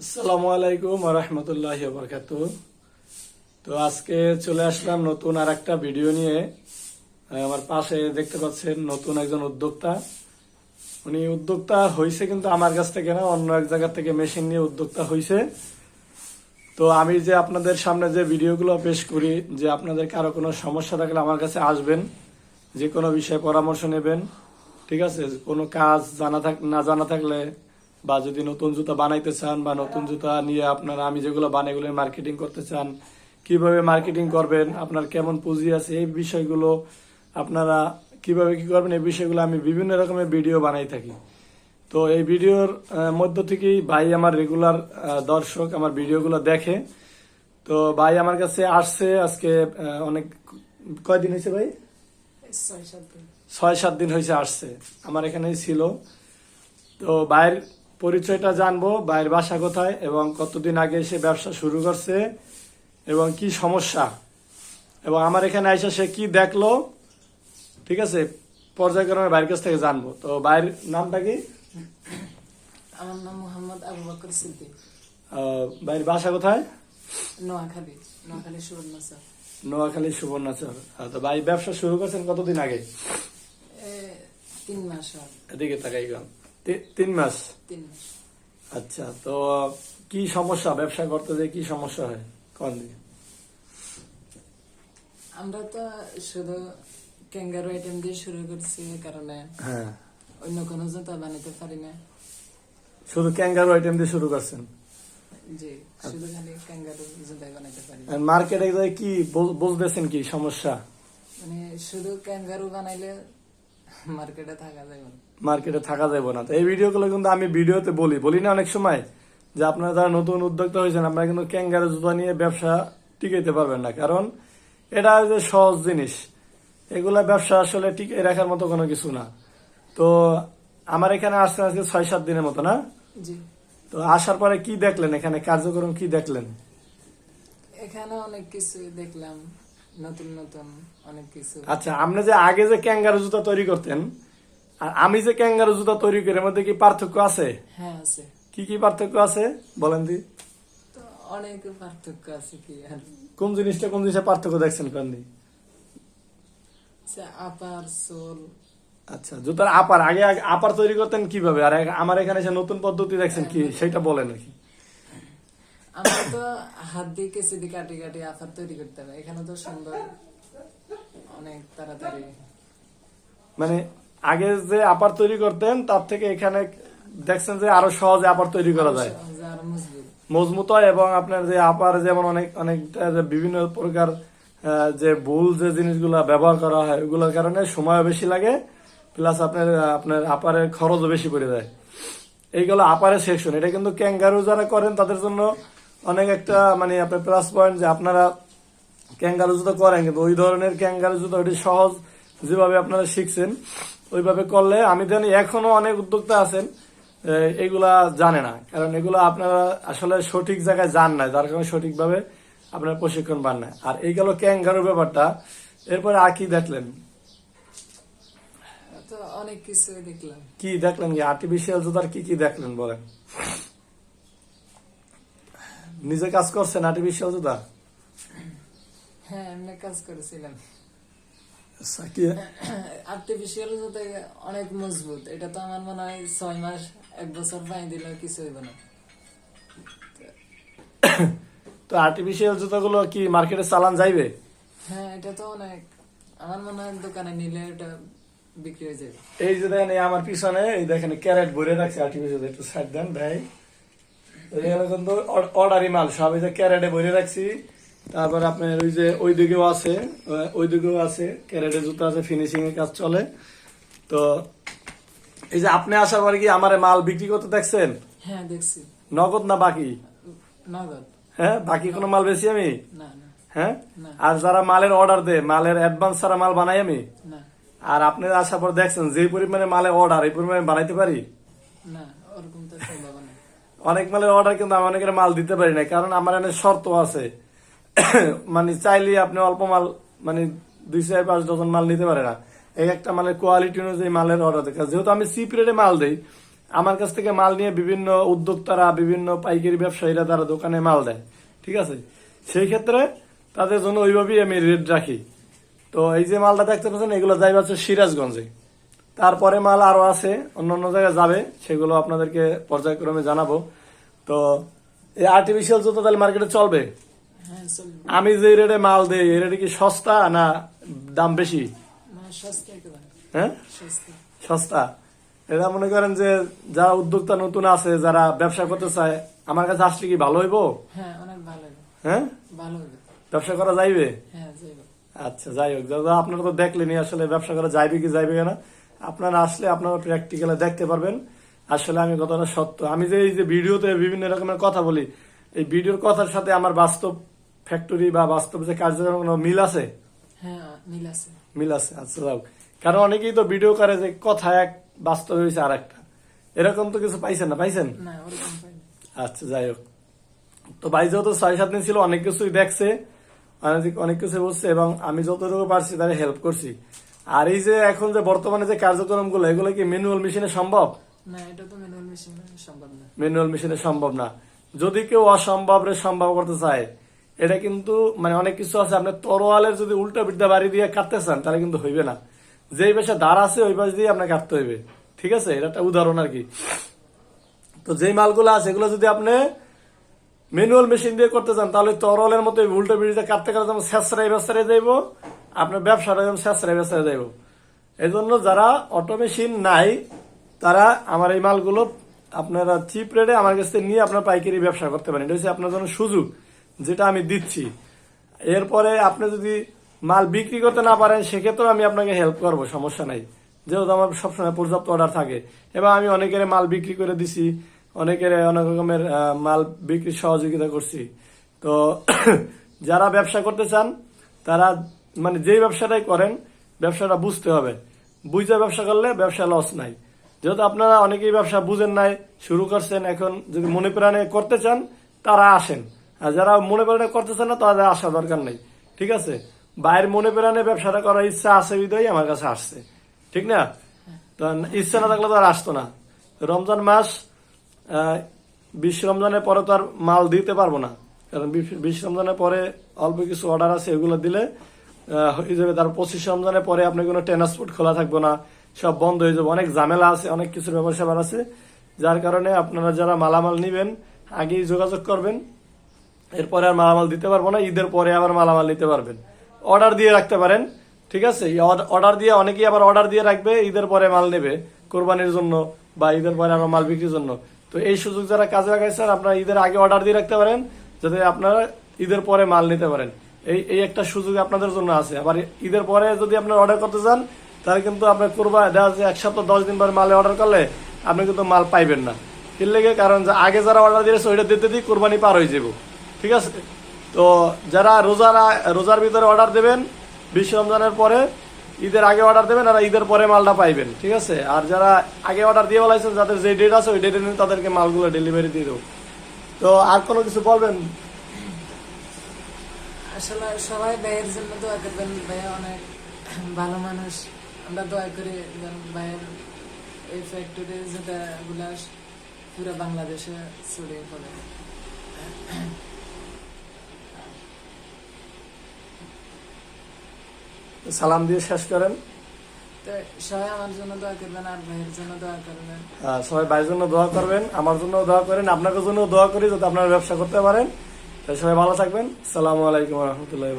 আসসালামু আলাইকুম রহমতুল্লাহ বরকাত তো আজকে চলে আসলাম নতুন আর একটা ভিডিও নিয়ে। আমার পাশে দেখতে পাচ্ছেন নতুন একজন উদ্যোক্তা। উনি উদ্যোক্তা হয়েছে কিন্তু আমার কাছ থেকে না, অন্য এক জায়গা থেকে মেশিন নিয়ে উদ্যোক্তা হয়েছে তো আমি যে আপনাদের সামনে যে ভিডিওগুলো পেশ করি, যে আপনাদের কারও কোনো সমস্যা থাকলে আমার কাছে আসবেন, যে কোনো বিষয়ে পরামর্শ নেবেন, ঠিক আছে? কোনো কাজ জানা থাক না জানা থাকলে বা যদি নতুন জুতা বানাইতে চান বা নতুন জুতা নিয়ে আপনারা আমি যেগুলো বানাই এগুলো মার্কেটিং করতে চান কীভাবে মার্কেটিং করবেন আপনার কেমন পুঁজি আছে এই বিষয়গুলো আপনারা কীভাবে কি করবেন এই বিষয়গুলো আমি বিভিন্ন রকমের ভিডিও বানাই থাকি। তো এই ভিডিওর মধ্য থেকেই ভাই আমার রেগুলার দর্শক আমার ভিডিওগুলো দেখে। তো ভাই আমার কাছে আসছে আজকে অনেক কয়দিন হয়েছে ভাই? ছয় সাত দিন। ছয় সাত দিন হয়েছে আসছে আমার এখানেই ছিল। তো ভাইয়ের পরিচয়টা জানব ভাইয়ের বাসা কোথায় এবং কতদিন আগে সে ব্যবসা শুরু করছে এবং কি সমস্যা এবং আমার এখানে আইসা সে কি দেখল ঠিক আছে? পর্যায়ক্রমে ভাইয়ের কাছ থেকে জানব। তো ভাইয়ের নামটা কি? আমার নাম মোহাম্মদ আবু বকর সিদ্দিক। ভাইয়ের বাসা কোথায়? নোয়াখালী নোয়াখালী সুবর্ণ স্যার। নোয়াখালী সুবর্ণাচর আহ, তো ভাই ব্যবসা শুরু করছেন কতদিন আগে? তিন মাস হয়। এদিকে তাকাই গান তিন মাস? আচ্ছা তো কি সমস্যা? ব্যবসা করতে যে কি সমস্যা হয়? কোন দিকে? আমরা তো শুধু ক্যাঙ্গারু আইটেম দিয়ে শুরু করছি কারণে। হ্যাঁ। অন্য কোনো জুতা বানাতে পারি না। শুধু ক্যাঙ্গারু আইটেম দিয়ে শুরু করছেন? জি শুধু খালি ক্যাঙ্গারু জুতাই বানাতে পারি। মার্কেটে কি বুঝতেছেন কি সমস্যা? মানে শুধু ক্যাঙ্গারু বানাইলে মার্কেটে থাকা যাবে না মার্কেটে থাকা যাবে না। তো এই ভিডিওগুলো কিন্তু আমি ভিডিওতে বলি। বলি না অনেক সময় যে আপনারা যারা নতুন উদ্যোক্তা হয়েছেন আপনারা কিন্তু ক্যাঙ্গারু জুতা নিয়ে ব্যবসা টিকাইতে পারবেন না। কারণ এটা যে সহজ জিনিস এগুলা ব্যবসা আসলে টিকে রাখার মতো কোনো কিছু না। তো আমার এখানে আসতে আজকে ছয় সাত দিনের মতো না? তো আসার পরে কি দেখলেন? এখানে কার্যক্রম কি দেখলেন? এখানে অনেক কিছু দেখলাম। নতুন নতুন অনেক কিছু। আচ্ছা আপনি যে আগে যে ক্যাঙ্গারু জুতা তৈরি করতেন আর আমি যে ক্যাঙ্গারু জুতা তৈরি করি মধ্যে কি পার্থক্য আছে? হ্যাঁ আছে। কি কি পার্থক্য আছে? বলেন দি। অনেক পার্থক্য আছে কি আর। কোন জিনিসটা কোন জিনিসের পার্থক্য দেখছেন কান্দি সে আপার সোল। আচ্ছা জুতার আপার আগে আপার তৈরি করতেন কীভাবে? আর আমার এখানে যে নতুন পদ্ধতি দেখছেন কি সেটা বলেন নাকি আমরা তো হাত দিয়ে কেসি দিয়ে কাটি কাটি আফার তৈরি করতে হবে। এখানে তো সুন্দর অনেক তাড়াতাড়ি। মানে আগে যে আপার তৈরি করতেন তার থেকে এখানে দেখছেন যে আরও সহজে আপার তৈরি করা যায়। মজবুত। হয় এবং আপনার যে আপার যেমন অনেক অনেক বিভিন্ন প্রকার যে ভুল যে জিনিসগুলো ব্যবহার করা হয় ওগুলোর কারণে সময় বেশি লাগে প্লাস আপনার আপনার আপারের খরচও বেশি পড়ে যায়। এইগুলো আপারের সেকশন এটা কিন্তু ক্যাঙ্গারু যারা করেন তাদের জন্য অনেক একটা মানে আপনার প্লাস পয়েন্ট যে আপনারা ক্যাঙ্গারু জুতো করেন কিন্তু ওই ধরনের ক্যাঙ্গারু জুতো ওটি সহজ যেভাবে আপনারা শিখছেন ওইভাবে করলে আমি জানি এখনও অনেক উদ্যোক্তা আছেন এগুলা জানে না। কারণ এগুলো আপনারা আসলে সঠিক জায়গায় যান না যার কারণে সঠিকভাবে আপনার প্রশিক্ষণ পান না। আর এই গেল ক্যাঙ্গারু ব্যাপারটা এরপরে আর কি দেখলেন? অনেক কিছু দেখলাম। কি দেখলেন কি? আর্টিফিশিয়াল জুতার কি কি দেখলেন বলেন? নিজে কাজ করছেন আর্টিফিশিয়াল জুতা? হ্যাঁ এমনি কাজ করেছিলাম। কি আর্টিফিশিয়াল অনেক মজবুত। এটা তো আমার মনে হয় ছয় মাস এক বছর পানি দিলে কিছু হইব না। তো আর্টিফিশিয়াল জুতাগুলো কি মার্কেটে চালান যাইবে? হ্যাঁ এটা তো অনেক। আমার মনে হয় দোকানে নিলে এটা বিক্রি হয়ে যাবে। এই যে দেখেন আমার পিছনে এই দেখেন ক্যারেট ভরে রাখছে আর্টিফিশিয়াল একটু সাইড দেন ভাই। এগুলো কিন্তু অর্ডারি মাল। সব এই যে ক্যারেটে ভরে রাখছি। তারপর আপনার ওই যে ওই দিকেও আছে ওই দিকেও আছে। ক্যারেটে জুতো আছে ফিনিশিং এর কাজ চলে। তো এই যে আপনি আসার পরে কি আমার মাল বিক্রি করতে দেখছেন? হ্যাঁ দেখছি। নগদ না বাকি? নগদ। হ্যাঁ বাকি কোনো মাল বেশি আমি? না হ্যাঁ? আর যারা মালের অর্ডার দেয় মালের অ্যাডভান্স ছাড়া মাল বানাই আমি? আর আপনি আসার পর দেখছেন যে পরিমাণে মালে অর্ডার এই পরিমাণে বানাইতে পারি? না ওরকম তো সম্ভব না অনেক মালের অর্ডার কিন্তু আমি অনেকের মাল দিতে পারি না কারণ আমার এখানে শর্ত আছে। মানে চাইলে আপনি অল্প মাল মানে দুই চার পাঁচ ডজন মাল নিতে পারে না। এক একটা মালের কোয়ালিটি অনুযায়ী মালের অর্ডার দেখা যেহেতু আমি চিপ রেটে মাল দিই, আমার কাছ থেকে মাল নিয়ে বিভিন্ন উদ্যোক্তারা, বিভিন্ন পাইকারি ব্যবসায়ীরা তারা দোকানে মাল দেয়। ঠিক আছে? সেই ক্ষেত্রে তাদের জন্য ওইভাবেই আমি রেট রাখি। তো এই যে মালটা দেখতে পাচ্ছেন, এগুলো যাই হচ্ছে সিরাজগঞ্জে। তারপরে মাল আরও আছে অন্য অন্য জায়গায় যাবে সেগুলো আপনাদেরকে পর্যায়ক্রমে জানাব। তো এই আর্টিফিশিয়াল জুতো তাহলে মার্কেটে চলবে? হ্যাঁ আমি যে রেটে মাল দেই এই রেটে কি সস্তা না দাম বেশি? হ্যাঁ? সস্তা। এটা মনে করেন যে যারা উদ্যোক্তা নতুন আছে যারা ব্যবসা করতে চায় আমার কাছে আসলে কি ভালো হইব? হ্যাঁ হ্যাঁ? ব্যবসা করা যাইবে? হ্যাঁ আচ্ছা যাই হোক দাদা আপনারা তো দেখলেনি আসলে ব্যবসা করা যাইবে কি যাইবে না। আপনারা আসলে আপনারা প্র্যাকটিক্যালে দেখতে পারবেন। আসলে আমি কথাটা সত্য। আমি যে এই যে ভিডিওতে বিভিন্ন রকমের কথা বলি এই ভিডিওর কথার সাথে আমার বাস্তব ফ্যাক্টরি বা বাস্তব যে কার্যক্রম কোনো মিল আছে? হ্যাঁ মিল আছে। মিল আছে আচ্ছা যাও কারণ অনেকেই তো ভিডিও করে যে কথা এক বাস্তব হয়েছে আর একটা এরকম তো কিছু পাইছেন না? পাইছেন? আচ্ছা যাই হোক। তো ভাই যেহেতু ছয় সাত দিন ছিল অনেক কিছুই দেখছে অনেক- অনেক কিছু বলছে এবং আমি যতটুকু পারছি তাদের হেল্প করছি। আর এই যে এখন যে বর্তমানে যে কার্যক্রমগুলো এগুলো কি ম্যানুয়াল মেশিনে সম্ভব? না এটা তো ম্যানুয়াল মেশিন সম্ভব না। ম্যানুয়াল মেশিনে সম্ভব না। যদি কেউ অসম্ভব রে সম্ভব করতে চায় এটা কিন্তু মানে অনেক কিছু আছে। আপনি তরোয়ালের যদি উল্টা বিদ্যা বাড়ি দিয়ে কাটতে চান তাহলে কিন্তু হইবে না। যেই পাশে দাঁড় আছে ওই পাশ দিয়ে আপনাকে কাটতে হইবে। ঠিক আছে? এটা একটা উদাহরণ আর কি। তো যেই মালগুলো আছে এগুলো যদি আপনি ম্যানুয়াল মেশিন দিয়ে করতে চান তাহলে তরলের মতো উল্টো বিড়িতে কাটতে কাটতে যেমন শেষরাই বেসারে যাইব আপনার ব্যবসাটা যেমন শেষরাই বেসারে যাইব। এই জন্য যারা অটো মেশিন নাই, তারা আমার এই মালগুলো আপনারা চিপ রেটে আমার কাছ থেকে নিয়ে আপনার পাইকারি ব্যবসা করতে পারেন। এটা হচ্ছে আপনার জন্য সুযোগ, যেটা আমি দিচ্ছি। এরপরে আপনি যদি মাল বিক্রি করতে না পারেন, সেক্ষেত্রেও আমি আপনাকে হেল্প করব, সমস্যা নাই। যেহেতু আমার সবসময় পর্যাপ্ত অর্ডার থাকে। এবং আমি অনেকের মাল বিক্রি করে দিছি, অনেকের অনেক রকমের মাল বিক্রির সহযোগিতা করছি। তো, যারা ব্যবসা করতে চান, তারা মানে যেই ব্যবসাটাই করেন, ব্যবসাটা বুঝতে হবে। বুঝে ব্যবসা করলে ব্যবসা লস নাই। যেহেতু আপনারা অনেকেই ব্যবসা বুঝেন নাই, শুরু করছেন এখন যদি মনে প্রাণে করতে চান, তারা আসেন। আর যারা মনে প্রাণে করতে চান না, তাদের আসা দরকার নেই। ঠিক আছে? বাইরের মনে প্রাণে ব্যবসাটা করার ইচ্ছা আছে বিদয় আমার কাছে আসছে। ঠিক না? তো ইচ্ছা না থাকলে তো আর আসতো না। রমজান মাস বিশ রমজানের পরে তো আর মাল দিতে পারব না। কারণ বিশ- রমজানের পরে অল্প কিছু অর্ডার আছে, এগুলো দিলে হয়ে যাবে তার পঁচিশ রমজানের পরে আপনার কোনো ট্রান্সপোর্ট খোলা থাকবে না, সব বন্ধ হয়ে যাবে, অনেক ঝামেলা আছে, অনেক কিছুর ব্যাপার স্যাপার আছে। যার কারণে আপনারা যারা মালামাল নিবেন, আগেই যোগাযোগ করবেন, এরপরে আর মালামাল দিতে পারব না, ঈদের পরে আবার মালামাল নিতে পারবেন। অর্ডার দিয়ে রাখতে পারেন, ঠিক আছে? অর্ডার- অর্ডার দিয়ে অনেকেই আবার অর্ডার দিয়ে রাখবে, ঈদের পরে মাল নেবে, কোরবানির জন্য বা ঈদের পরে আবার মাল বিক্রির জন্য। তো এই সুযোগ যারা কাজে লাগাইছেন আপনারা ঈদের আগে অর্ডার দিয়ে রাখতে পারেন, যাতে আপনারা ঈদের পরে মাল নিতে পারেন। এই এই একটা সুযোগ আপনাদের জন্য আছে। আবার ঈদের পরে যদি আপনার অর্ডার করতে চান, তাহলে কিন্তু আপনার কোরবা দেখা যাচ্ছে এক সপ্তাহ, দশ দিন পরে মালে অর্ডার করলে আপনি কিন্তু মাল পাইবেন না। এর লেগে কারণ আগে যারা অর্ডার দিয়েছে, ওইটা দিতে দিই কোরবানি পার হয়ে যাব। ঠিক আছে? তো যারা রোজার রোজার ভিতরে অর্ডার দেবেন, বিশ রমজানের পরে ঈদের আগে অর্ডার দেবেন, আর ঈদের পরে মালটা পাইবেন। ঠিক আছে? আর যারা আগে অর্ডার দিয়ে বলাইছেন, যাদের যে ডেট আছে, ওই ডেটে তাদেরকে মালগুলো ডেলিভারি দিয়ে দেবো। তো আর কোনো কিছু বলবেন? আসলে সবাই ভাইয়ের জন্য দোয়া করবেন ভাইয়া অনেক ভালো মানুষ। আমরা দোয়া করি ভাইয়ের এই ফ্যাক্টরি যেটা গুলা পুরো বাংলাদেশে ছড়িয়ে পড়ে। সালাম দিয়ে শেষ করেন। সবাই আমার জন্য দোয়া করবেন আর ভাইয়ের জন্য দোয়া করবেন। সবাই ভাইয়ের জন্য দোয়া করবেন আমার জন্য দোয়া করেন আপনাদের জন্য দোয়া করি যাতে আপনারা ব্যবসা করতে পারেন। সবাই ভালো থাকবেন। সালামু আলাইকুম রহমতুল্লাহ